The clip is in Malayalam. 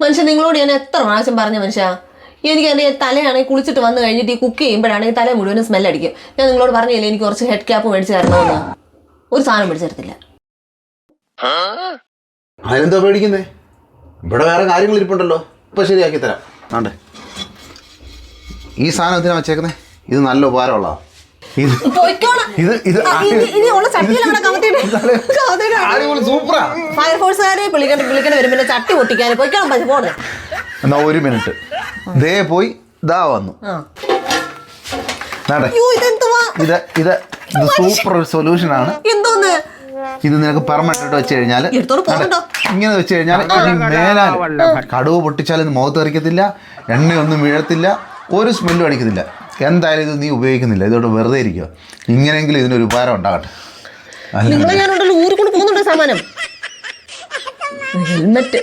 മനുഷ്യ നിങ്ങളോട് ഞാൻ എത്ര പ്രാവശ്യം പറഞ്ഞ മനുഷ്യ? എനിക്ക് എന്റെ തലയാണെങ്കിൽ കുളിച്ചിട്ട് വന്നു കഴിഞ്ഞിട്ട് ഈ കുക്ക് ചെയ്യുമ്പോഴാണെങ്കിൽ തല മുഴുവനും സ്മെൽ അടിക്കും. ഞാൻ നിങ്ങളോട് പറഞ്ഞില്ലേ എനിക്ക് കുറച്ച് ഹെഡ് ക്യാപ്പ് മേടിച്ച് തരണമെന്ന്? ഒരു സാധനം മേടിച്ച് തരത്തില്ല. അതിനെന്താ പേടിക്കുന്നേ ഇവിടെ വേറെ കാര്യങ്ങൾ ഇരിപ്പുണ്ടല്ലോ. ഇപ്പൊ ശരിയാക്കി തരാം. ആണ്ടേ. ഈ സാധനം എന്തിനാ വെച്ചേക്കുന്നേ? ഇത് നല്ല ഉപകാരമുള്ളതാ. ഇത്. ഇത് ഇത് സൂപ്പറാ ഫയർഫോഴ്സുകാരെ വിളിക്കണ്ട വിളിക്കേണ്ടി വരും പിന്നെ ചട്ടി പൊട്ടിക്കാൻ പോയിക്കാൻ പറ്റും പോണേ എന്നാ ഒരു മിനിറ്റ് ദേ പോയി ദാ വന്നു ഇത് ഇത് ഇത് സൂപ്പർ ഒരു സൊല്യൂഷൻ ആണ് എന്തോന്ന് ഇത് നിനക്ക് പെർമനന്റ് വെച്ച് കഴിഞ്ഞാൽ? ഇങ്ങനെ വെച്ച് കഴിഞ്ഞാൽ ഇനി മേലാൽ കടുവ് പൊട്ടിച്ചാലും മുഖത്ത് എറിക്കത്തില്ല എണ്ണയൊന്നും വീഴത്തില്ല ഒരു സ്മെല്ലും അടിക്കത്തില്ല എന്തായാലും ഇത് നീ ഉപയോഗിക്കുന്നില്ല ഇതോട് വെറുതെ ഇരിക്കുക ഇങ്ങനെയെങ്കിലും ഇതിനൊരു ഉപകാരം ഉണ്ടാകട്ടെ സാമാനം ഹെൽമെറ്റ്